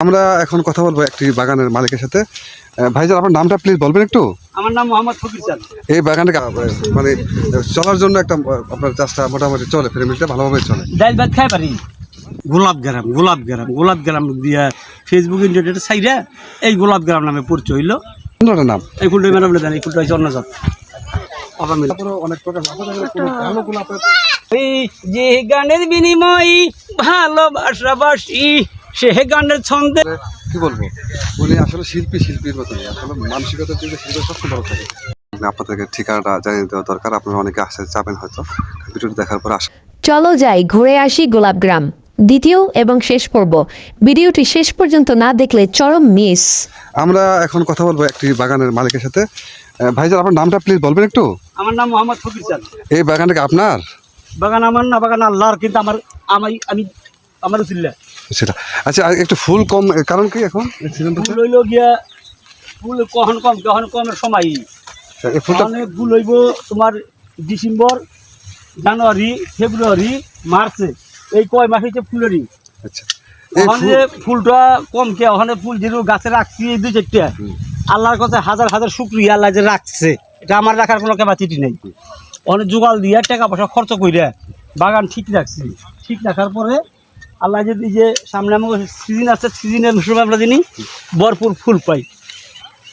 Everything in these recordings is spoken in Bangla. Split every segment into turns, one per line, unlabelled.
আমরা এখন কথা বলব একটি বাগানের মালিকের সাথে। আহ, ভাইজান আপনার নামটা প্লিজ বলবেন একটু?
আমার নাম মোহাম্মদ ফকির চাঁদ
এই বাগানে মানে চলার জন্য একটা আপনার চাষটা মোটামুটি চলে ফ্যামিলিটা ভালোভাবে চলে।
ডাইল ভাত খাই পারি? গোলাপ গ্রাম গোলাপ গ্রাম গোলাপ গ্রাম দিয়ে ফেসবুক ইন্টারনেটে সাইডে এই গোলাপ গ্রাম নামে পরিচয় হইল।
সুন্দর নাম?
এই ফুলটা মেলা বলে দেন এই ফুলটা হচ্ছে অন্নজাত
অনেক প্রকার
এই যে গানের বিনিময় ভালোবাসাবাসি সে হে গানের ছন্দে।
কি বলব? উনি আসলে শিল্পী শিল্পীর মতনই আসলে মানসিকতার দিকে শিল্পী সবসময় বড় থাকে। আপনাদেরকে ঠিকানাটা জানিয়ে দেওয়া দরকার আপনারা অনেকে আসতে চাবেন হয়তো। ভিডিওটি দেখার পর আসা
চলো যাই ঘুরে আসি গোলাপগ্রাম দ্বিতীয় এবং শেষ পর্ব। ভিডিওটি শেষ পর্যন্ত না দেখলে চরম মিস।
আমরা এখন কথা বলব একটি বাগানের মালিকের সাথে। ভাইজান আপনার নামটা প্লিজ বলবেন একটু?
আমার নাম মোহাম্মদ ফকির চাঁদ
এই বাগানটা কি আপনার?
বাগান আমার না বাগান আল্লাহর কিন্তু আমার আমি আমি আমার উচিল্লা
সেটা। আচ্ছা একটু ফুল কম কারণ কি এখন?
ফুল হইল গিয়া ফুল কখন কম কখন কমের সময়?
ফুলটা
ফুল হইব তোমার ডিসেম্বর জানুয়ারি ফেব্রুয়ারি মার্চে। এই কয় মাস হচ্ছে ফুলেরই।
আচ্ছা।
ওখানে ফুলটা কম কে? ওখানে ফুল যেগুলো গাছে রাখছি এই দুই চারটা। আল্লাহর কাছে হাজার হাজার শুক্রিয়া আল্লাহ যে রাখছে। এটা আমার রাখার কোনো ক্যাপাসিটি নেই। অনেক জোগাল দিয়ে টাকা পয়সা খরচ করে বাগান ঠিক রাখছি। ঠিক রাখার পরে আল্লাহ যদি যে সামনে আমাকে সিজন আছে সিজনের সময় আমরা জানি ভরপুর ফুল পাই।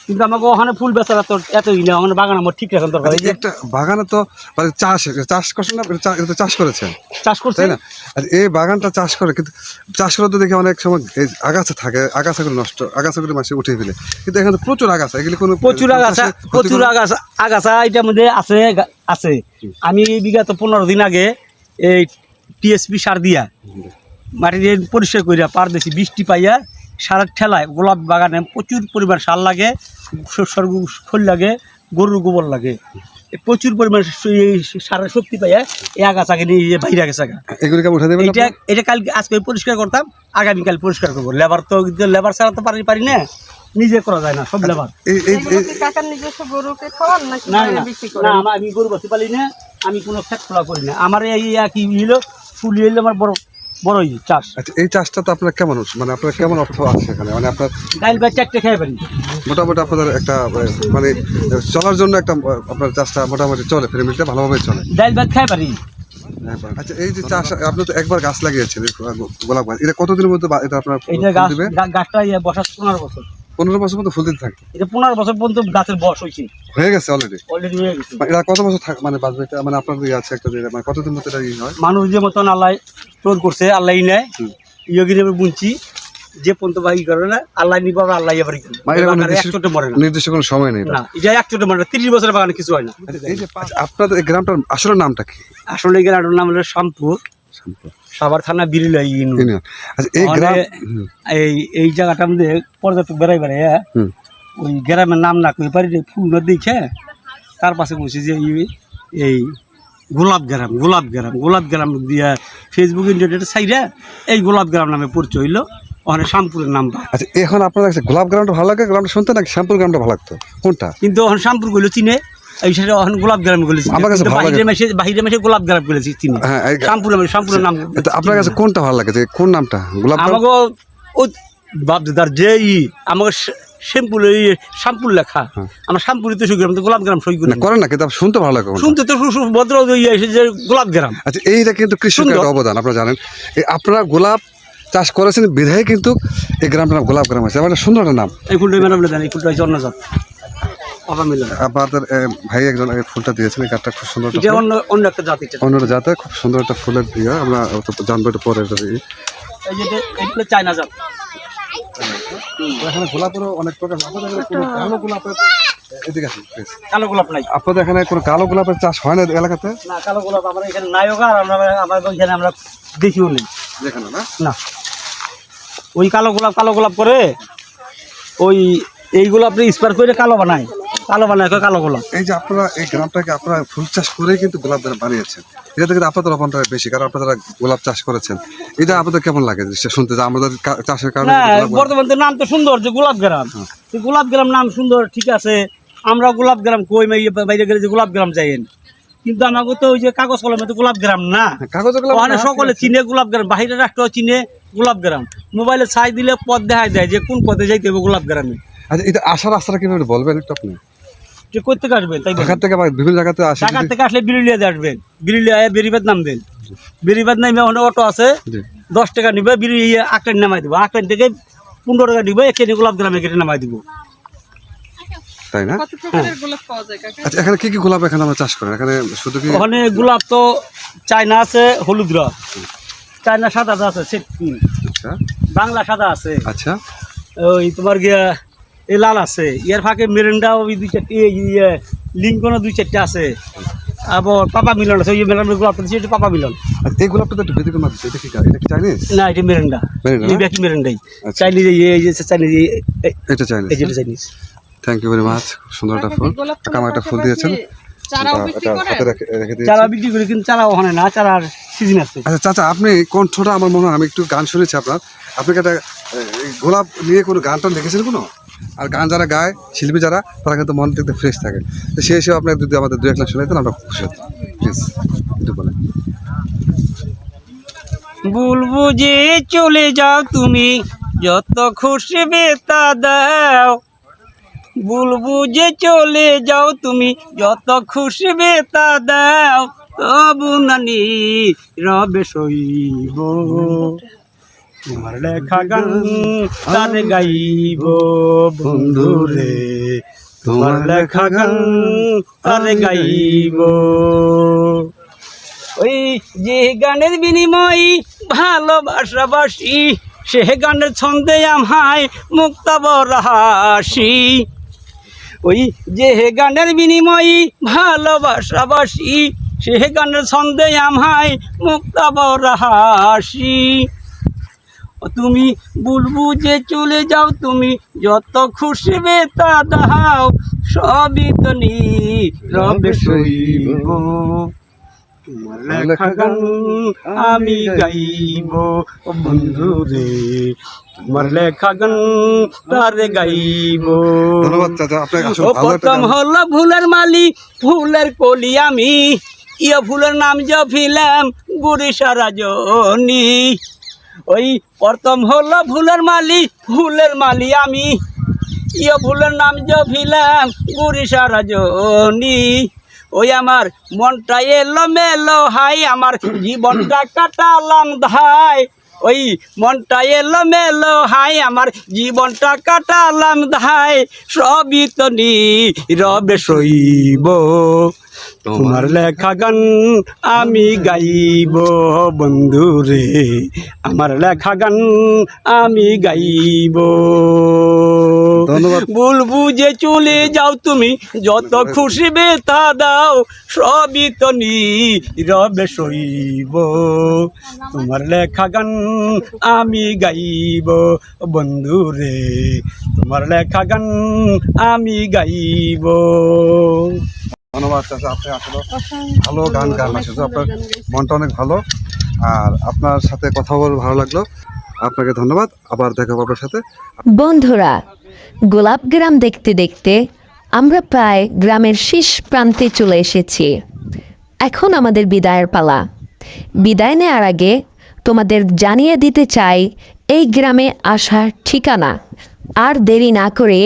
কিন্তু আমাকে ওখানে ফুল বেচার এত এত না ওখানে বাগান আমার ঠিক রাখার দরকার। এই
এই একটা বাগানে তো মানে চাষ চাষ করছেন না এটা তো চাষ করেছেন।
চাষ করছে।
না? আর এই বাগানটা চাষ করে কিন্তু চাষ করে তো দেখি অনেক সময় আগাছা থাকে আগাছাগুলো নষ্ট আগাছাগুলো মাসে উঠে ফেলে। কিন্তু এখানে প্রচুর আগাছা এগুলি কোনো
প্রচুর আগাছা প্রচুর আগাছা আগাছা এটার মধ্যে আছে আছে। আমি বিগত পনেরো দিন আগে এই টিএসপি সার দিয়া মাটি দিয়ে পরিষ্কার করিয়া পার দিছি বৃষ্টি পাইয়া সারের ঠেলায় গোলাপ বাগানে প্রচুর পরিমাণ সার লাগে শস্যর খোল লাগে গরুর গোবর লাগে। প্রচুর পরিমাণ স- এই সারের শক্তি পাইয়া এই আগাছাকে নিয়ে যে বাইরে গেছে আগা
এগুলিকে উঠে দেবেন
এটা এটা কালকে আজকে পরিষ্কার করতাম আগামীকাল পরিষ্কার করব। লেবার তো লেবার ছাড়া তো পারি পারি না নিজে করা যায় না সব লেবার। না না
করেন?
আমার আমি গরু বাছি পালি না আমি কোনো খেত খোলা করি না। আমার এই কি হইল ফুল হইল আমার বড় বড় ই চাষ।
আচ্ছা এই চাষটা তো আপনার কেমন হচ্ছে? মানে আপনার কেমন অর্থ আছে এখানে? মানে আপনার
ডাইল বা চারটে খেয়ে পারি
মোটামুটি আপনাদের একটা মানে চলার জন্য একটা আপনার চাষটা মোটামুটি চলে ফ্যামিলিটা ভালোভাবে চলে।
ডাইল ভাত খাই পারি
আচ্ছা এই যে চাষ আপনি তো একবার গাছ লাগিয়েছেন গোলাপ গাছ। এটা কতদিনের মধ্যে এটা আপনার
গাছটা বসার পনেরো বছর।
পনেরো বছর মতো ফুল দিতে থাকে।
এটা পনেরো বছর পর্যন্ত গাছের বয়স হয়েছে।
হয়ে গেছে অলরেডি
অলরেডি হয়ে গেছে।
এটা কত বছর থাক মানে বাঁচবে? এটা মানে আপনার ইয়ে আছে একটা যে মানে কতদিন মতো এটা ইয়ে হয়?
মানুষ যে মতন আল্লাহ তোর করছে আল্লাহ নেয়। ইয়োগিরি বুনছি যে পর্যন্ত বাকি করে না আল্লাহ নিবা আল্লাহ এবার
মানে নির্দিষ্ট-
মরে না।
নির্দিষ্ট কোনো সময় নেই।
না এটা এক চোটে মরে না। তিরিশ বছরের বাগানে কিছু হয় না।
আচ্ছা, এই যে আপনাদের গ্রামটার আসলে নামটা কি?
আসলে এই গ্রামের নাম হলো শামপুর সাভার থানা বিরিলা ইউনিয়ন
এই গ্রাম
এই এই জায়গাটার মধ্যে পর্যটক বেড়াই বেড়াই হ্যাঁ? ওই গ্রামের নাম না কই পারি ফুল না দেখে তার পাশে বলছি যে এই- গোলাপ গ্রাম গোলাপ গ্রাম গোলাপ গ্রাম দিয়া ফেসবুক ইন্টারনেটে সাইডে এই গোলাপ গ্রাম নামে পরিচয় হইল। ওখানে শামপুরের নামটা।
আচ্ছা এখন আপনার কাছে গোলাপ গ্রামটা ভালো লাগে? গ্রামটা শুনতে নাকি শ্যামপুর গ্রামটা ভালো লাগতো? কোনটা?
কিন্তু ওখানে শামপুরগুলো চিনে। এই ওখানে গোলাপ গ্রামগুলো
আমার কাছে ভালো লাগে।
মেশে বাহিরে মেশে গোলাপ গ্রামগুলো চিনে
হ্যাঁ এই-
নাম
আপনার কাছে কোনটা ভালো লাগে? কোন নামটা? গোলাপ
আমাকে ও বাপদাদার যে ই আমাকে শ্যাম্পুল শ্যাম্পুল লেখা।
হ্যাঁ।
শ্যাম্পুরি তো সই তো গোলাপ গ্রাম সই
করেন না কিন্তু শুনতে ভালো লাগে
শুনতে তো ভদ্র ইয়ে যে গোলাপ গ্রাম।
আচ্ছা এইটা কিন্তু কৃষকের অবদান আপনারা জানেন। আপনারা গোলাপ চাষ করেছেন বিধায় কিন্তু এই গ্রামটার নাম গোলাপ গ্রাম আছে। আমার সুন্দর একটা নাম।
এই ম্যাডাম দেন এই আবার মিলন
আপনাদের ভাই একজন ফুলটা দিয়েছেন এই খুব সুন্দর
অন্য অন্য একটা জাতি।
অন্য খুব সুন্দর একটা ফুলের দিয়ে আমরা তো জানব এটা পরে
এগুলো চায়না জাত।
এখানে গোলাপেরও অনেক প্রকার কালো গোলাপের এদিকে আসুন
কালো গোলাপ নাই।
আপনাদের এখানে কোনো কালো গোলাপের চাষ হয় না এলাকাতে?
না কালো গোলাপ আমরা এখানে নায়ক আর আমরা আমার ওইখানে আমরা দেখিও নেই।
যেখানে না?
না। ওই কালো গোলাপ কালো গোলাপ করে ওই এই গোলাপ স্পার করে কালো বানায়। কালো বানায় কালো গোলাপ?
এই যে আপনারা এই গ্রামটাকে আপনারা ফুল চাষ করেই কিন্তু গোলাপ গ্রাম বানিয়েছেন। এটা থেকে আপনাদের অবদানটা বেশি কারণ আপনারা গোলাপ চাষ করেছেন। এটা আপনাদের কেমন লাগে? জিনিসটা শুনতে যে আমাদের চাষের কারণে
বর্তমানে নাম তো সুন্দর যে গোলাপ গ্রাম। গোলাপ গ্রাম নাম সুন্দর ঠিক আছে। আমরা গোলাপ গ্রাম কই বাইরে গেলে যে গোলাপ গ্রাম যাইন কিন্তু আমাকে তো ওই যে কাগজ কলমে তো গোলাপ গ্রাম না।
কাগজগুলো
ওখানে সকলে চিনে গোলাপ গ্রাম বাহিরে রাষ্ট্র চিনে গোলাপ গ্রাম। মোবাইলে ছাই দিলে পথ দেখায় দেয় যে কোন পথে যাইতে হবে গোলাপ গ্রামে।
আচ্ছা এটা আসার রাস্তাটা কীভাবে বলবেন একটু আপনি?
যে করতে আসবেন? তাই
ঢাকা থেকে বিভিন্ন জায়গাতে আসে
ঢাকা থেকে আসলে বিরুলিয়াতে আসবেন। বিরুলিয়া বেরিবাদ নামবেন। বেরিবাদ নামে ওখানে অটো আছে। দশ টাকা নিবে বিরুলিয়া আকলেন নামাই দিব। আকলেন থেকে পনেরো টাকা নিবে এখানে গোলাপ গ্রামে কেটে নামাই দিব।
তাই না?
কত প্রকারের গোলাপ পাওয়া যায় কাকা?
আচ্ছা এখানে কি কি গোলাপ এখানে আমরা চাষ করেন? এখানে শুধু কি
ওখানে গোলাপ তো চায়না আছে হলুদ রং চায়না সাদা আছে
আচ্ছা।
বাংলা সাদা আছে।
আচ্ছা।
ওই তোমার গিয়া এই লাল আছে। ইয়ার ফাঁকে মেরেন্ডা ওই দুই চারটি ইয়ে লিঙ্কনও দুই চারটে আছে। আবার পাপা মিলন আছে। ওই মেলার গোলাপ সেটা পাপা মিলন।
আর এই একটু ব্যতিক্রম আছে এটা কি এটা কি চাইনিজ
না এটা মেরেন্ডা।
মেরেন্ডা
এই ব্যাকি মেরেন্ডাই।
আচ্ছা।
চাইনিজ এই যে চাইনিজ
এটা চাইনিজ
এই Chinese
thank you very much সুন্দর একটা ফুল। কাকা আমার একটা ফুল দিয়েছেন।
চারা বিক্রি করি কিন্তু চারা ওখানে না। চারার সিজন আছে।
আচ্ছা চাচা আপনি কণ্ঠটা আমার মনে হয় আমি একটু গান শুনেছি আপনার। আপনি একটা এই গোলাপ নিয়ে কোনো গান টান লিখেছেন কোনো? আর গান যারা গায়, শিল্পী যারা, তারা কিন্তু মন দেখতে ফ্রেশ থাকে। তো সেই হিসেবে আপনাকে যদি আমাদের দু এক লাখ শোনাইতেন, আমরা খুশি হতাম। প্লিজ একটু বলেন।
বলব যে চলে যাও তুমি, যত খুশি বেতা দাও। বলব যে চলে যাও তুমি, যত খুশি বেতা দাও। তবু নানি রবে সইব। তোমার লেখা গান তার গাইব বন্ধু রে তোমার লেখা গান তার গাইব। ওই যে গানের বিনিময় ভালোবাসাবাসি সে গানের ছন্দে আমায় মুক্তাবর হাসি। ওই যে গানের বিনিময় ভালোবাসাবাসি সে গানের ছন্দে আমায় মুক্তাবর হাসি। তুমি বলব যে চলে যাও তুমি যত খুশি বেতা দাও সবই তো নি রবে সইব তোমার লেখা গান আমি গাইব বন্ধু রে। তোমার লেখা গান তারে গাইব। প্রথম হলো ফুলের মালি ফুলের কলি আমি। ইয়ে ফুলের নাম জফিলাম গুড়ি সারা জনি। ওই প্রথম হলো ফুলের মালি ফুলের মালি আমি। ইয়ে ফুলের নাম জফিলাম গুড়ি সারা জনি। ওই আমার মনটা এলো মেলো হাই আমার জীবনটা কাটালাম ধাই ওই মনটা এলো মেলো হাই আমার জীবনটা কাটালাম ধাই সবই তো নি রবে সইব। তোমার লেখা গান আমি গাইব বন্ধু রে। আমার লেখা গান আমি গাইব। বলবু যে চলে যাও তুমি যত খুশি বেতা দাও সবই তো নি রবে সইব। তোমার লেখা গান আমি গাইব বন্ধু রে। তোমার লেখা গান আমি গাইব।
ধন্যবাদ চাচা আপনি আসলে ভালো গান গান আসলে আপনার মনটা অনেক ভালো। আর আপনার সাথে কথা বলে ভালো লাগল। আপনাকে ধন্যবাদ। আবার দেখা হবে আপনার সাথে।
বন্ধুরা গোলাপ গ্রাম দেখতে দেখতে আমরা প্রায় গ্রামের শেষ প্রান্তে চলে এসেছি। এখন আমাদের বিদায়ের পালা। বিদায় নেওয়ার আগে তোমাদের জানিয়ে দিতে চাই এই গ্রামে আসার ঠিকানা। আর দেরি না করে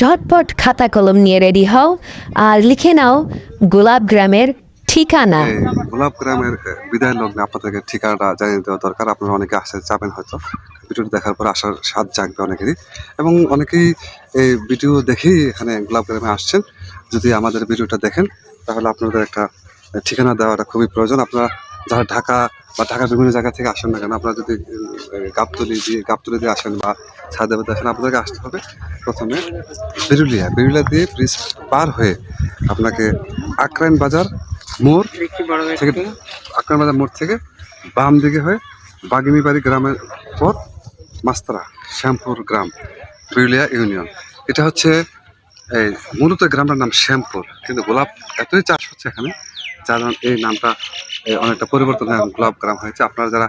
ঝটপট খাতা কলম নিয়ে রেডি হও আর লিখে নাও গোলাপ গ্রামের ঠিকানা।
গোলাপ গ্রামের বিদায় লগ্নে আপনাদেরকে ঠিকানাটা জানিয়ে দেওয়া দরকার। আপনারা অনেকে আসতে যাবেন হয়তো। ভিডিওটি দেখার পর আসার স্বাদ জাগবে অনেকেরই। এবং অনেকেই এই ভিডিও দেখেই এখানে গোলাপ গ্রামে আসছেন। যদি আমাদের ভিডিওটা দেখেন, তাহলে আপনাদের একটা ঠিকানা দেওয়াটা খুবই প্রয়োজন। আপনারা যারা ঢাকা বা ঢাকার বিভিন্ন জায়গা থেকে আসেন না কেন আপনারা যদি গাবতলি দিয়ে গাবতলি দিয়ে আসেন বা ছাদেবে দেখেন আপনাদেরকে আসতে হবে প্রথমে বেরুলিয়া। বেরুলিয়া দিয়ে ব্রিজ পার হয়ে আপনাকে আকরাইন বাজার মোড় থেকে আকরাইন বাজার মোড় থেকে বাম দিকে হয়ে বাগিমিবাড়ি গ্রামের পর মাস্তারা শ্যামপুর গ্রাম বেরুলিয়া ইউনিয়ন। এটা হচ্ছে এই মূলত গ্রামটার নাম শ্যামপুর কিন্তু গোলাপ এতই চাষ হচ্ছে এখানে যার এই নামটা অনেকটা পরিবর্তন হয়ে গোলাপ গ্রাম হয়েছে। আপনারা যারা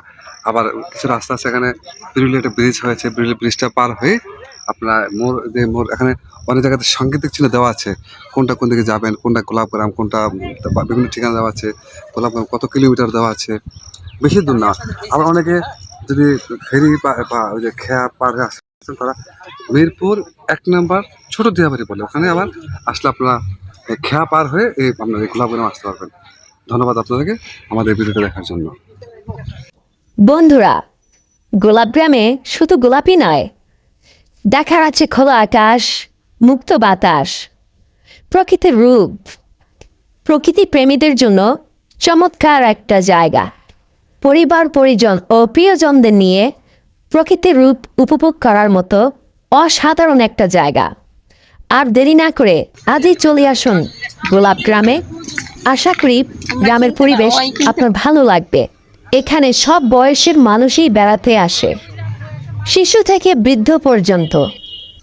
আবার কিছু রাস্তা আছে এখানে বিরুলি একটা ব্রিজ হয়েছে বিরুলি ব্রিজটা পার হয়ে আপনার মোর, যে মোর এখানে অনেক জায়গাতে সাংকেতিক চিহ্ন দেওয়া আছে, কোনটা কোন দিকে যাবেন, কোনটা গোলাপগ্রাম কোনটা বিভিন্ন ঠিকানা দেওয়া আছে গোলাপগ্রাম কত কিলোমিটার দেওয়া আছে, বেশি দূর না। আবার অনেকে যদি ফেরি বা ওই যে খেয়া পার হয়ে তারা মিরপুর এক নাম্বার ছোট দিয়াবাড়ি বলে, ওখানে আবার আসলে আপনারা খেয়া পার হয়ে এই আপনার গোলাপগ্রাম আসতে পারবেন। ধন্যবাদ আপনাদেরকে আমাদের ভিডিওটা দেখার জন্য।
বন্ধুরা গোলাপগ্রামে শুধু গোলাপই নয়, দেখার আছে খোলা আকাশ, মুক্ত বাতাস, প্রকৃতির রূপ। প্রকৃতি প্রেমীদের জন্য চমৎকার একটা জায়গা। পরিবার, পরিজন ও প্রিয়জনদের নিয়ে প্রকৃতির রূপ উপভোগ করার মতো অসাধারণ একটা জায়গা। আর দেরি না করে আজই চলে আসুন গোলাপ গ্রামে। আশা করি গ্রামের পরিবেশ আপনার ভালো লাগবে। এখানে সব বয়সের মানুষই বেড়াতে আসে। শিশু থেকে বৃদ্ধ পর্যন্ত।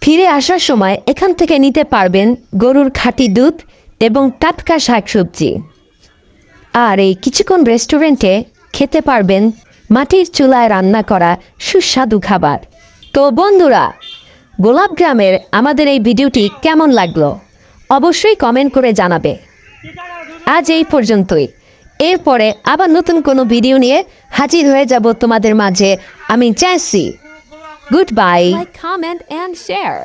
ফিরে আসার সময় এখান থেকে নিতে পারবেন গরুর খাঁটি দুধ এবং টাটকা শাকসবজি। আর এই কিছুক্ষণ রেস্টুরেন্টে খেতে পারবেন মাটির চুলায় রান্না করা সুস্বাদু খাবার। তো বন্ধুরা গোলাপ গ্রামের আমাদের এই ভিডিওটি কেমন লাগল অবশ্যই কমেন্ট করে জানাবে। আজ এই পর্যন্তই। এরপরে আবার নতুন কোনো ভিডিও নিয়ে হাজির হয়ে যাব তোমাদের মাঝে। আমি চাইছি good bye.
Comment and share.